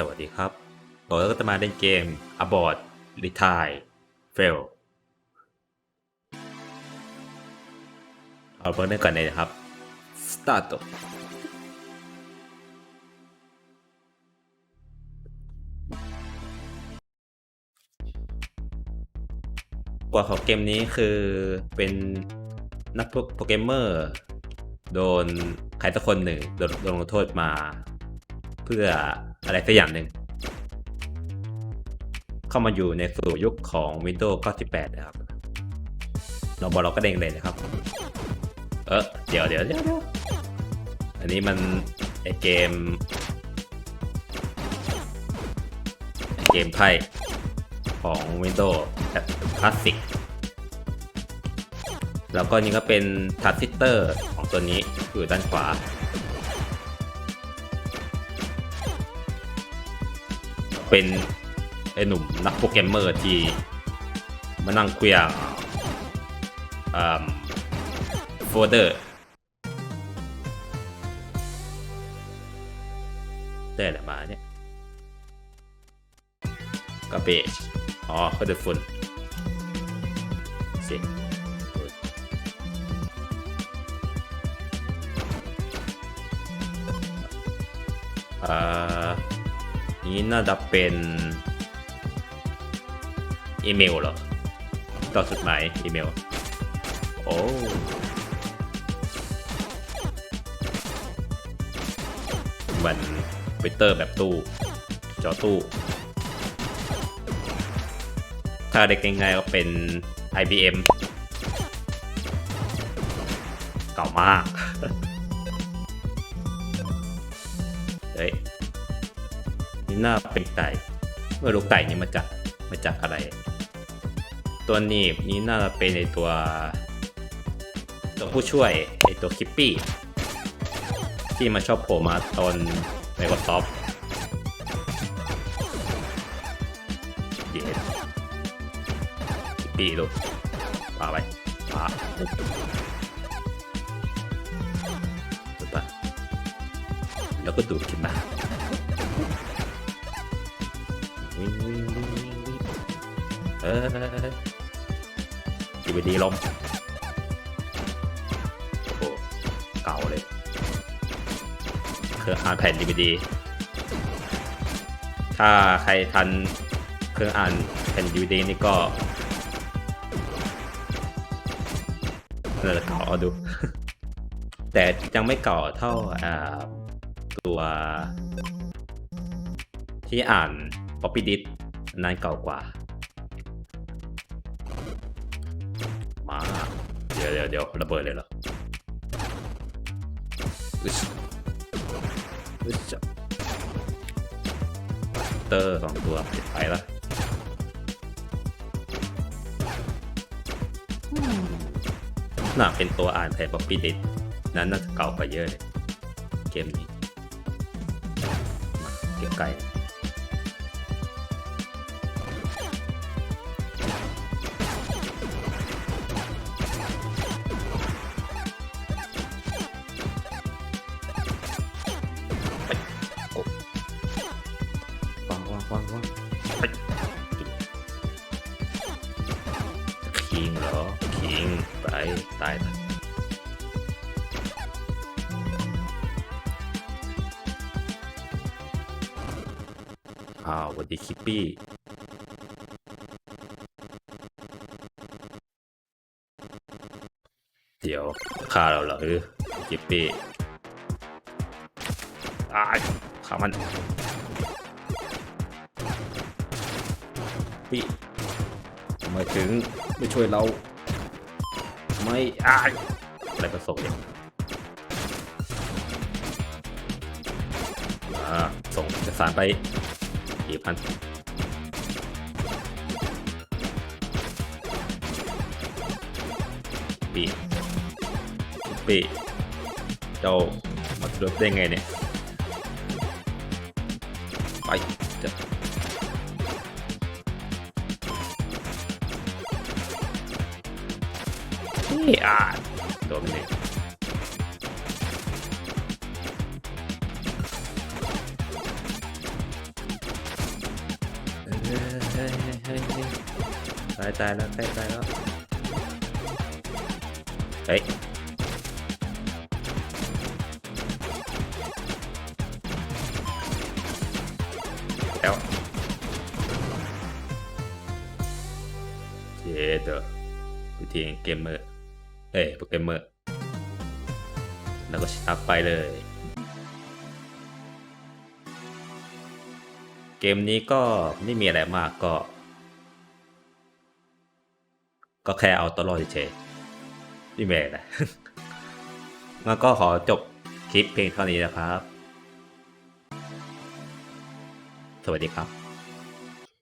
สวัสดีครับต่อเราก็จะมาเล่นเกม Abort Retire Fail เอาเริ่มเล่นก่อนเลยนะครับ Start กว่าของเกมนี้คือเป็นนักโปเกรมเมอร์ โดนใครสักคนหนึ่งโดนลงโทษมา เพื่อ อะไรสักอย่างหนึ่ง เข้ามาอยู่ในสู่ยุคของ Windows 98 นะครับเราบอกเราก็เด้งเลยนะครับ เออเดี๋ยวเดี๋ยวเดี๋ยวอันนี้มันไอเกมไอเกมไพ่ของ Windows แบบคลาสสิกแล้วก็นี่ก็เป็นทัชซิสเตอร์ของตัวนี้อยู่ด้านขวา เป็นไอ้หนุ่มนักโปรแกรมเมอร์ที่มานั่งเคลียร์โฟลเดอร์ได้แหละมาเนี่ยกาเบจอ๋อเขาเดือดฝุ่นเสียอ่า นี้น่าจะเป็นอีเมลเหรอต่อสุดหมายอีเมล โอ้มือนทวิเตอร์แบบตู้ จอตู้ ถ้าเด็กง่ายๆก็เป็น IBM เก่ามาก เฮ้ย นี่น่าเป็นไก่เมื่อลูกไก่นี่มาจากมาจากอะไร ตัวหนีบนี้น่าจะเป็นในตัวตัวผู้ช่วยไอตัวคิปปี้ที่มาชอบโผล่มาตอน Microsoft เย็นคิปปี้ลูกปาไปปาปุ๊บแล้วก็ดูดขึ้นมา เออดีวดีลมโอ้โหเก่าเลยเครื่องอ่านแผ่นดีวดีถ้าใครทันเครื่องอ่านแผ่นดีวดีนี่ก็เราจะเก่าเอาดู แต่ยังไม่เก่าเท่าอ่าตัวที่อ่าน Poppy Disk อันนั้นเก่ากว่า มา เดี๋ยวเดี๋ยวเดี๋ยวระเบิดเลยเหรออึชอึชจะเตอร์สองตัวปิดไปละน่าเป็นตัวอ่านแผ่น Poppy Disk นั้นน่าจะเก่ากว่าเยอะเลย เกมนี้มาเก็บไก่ คิงเหรอ คิงไปตายละอ้าวสวัสดีคิปปี้เดี๋ยวฆ่าเราเหรอเออคิปปี้อ้ายฆ่ามัน พี่ทำไมถึงไม่ช่วยเรา ไม่อายอะไรก็ส่งเลยมาส่งเอกสารไปกี่พันปีปีเจ้ามาเลือกได้ไงเนี่ย ไปจะนี่อ่านโด Ah, domine. Phải tay nó, phải tài nó. Đấy. Đéo. Chết rồi. Cái thiên gamer. เฮ้ยแล้วเจเดอวิธีเกมเมอร์เอ้ยโปรแกรมเมอร์ แล้วก็ชักไปเลย เกมนี้ก็ไม่มีอะไรมากก็ ก็แค่เอาตัวรอดเฉยๆไม่แม่นะงั้นก็ขอจบคลิปเพลงเท่านี้นะครับ สวัสดีครับ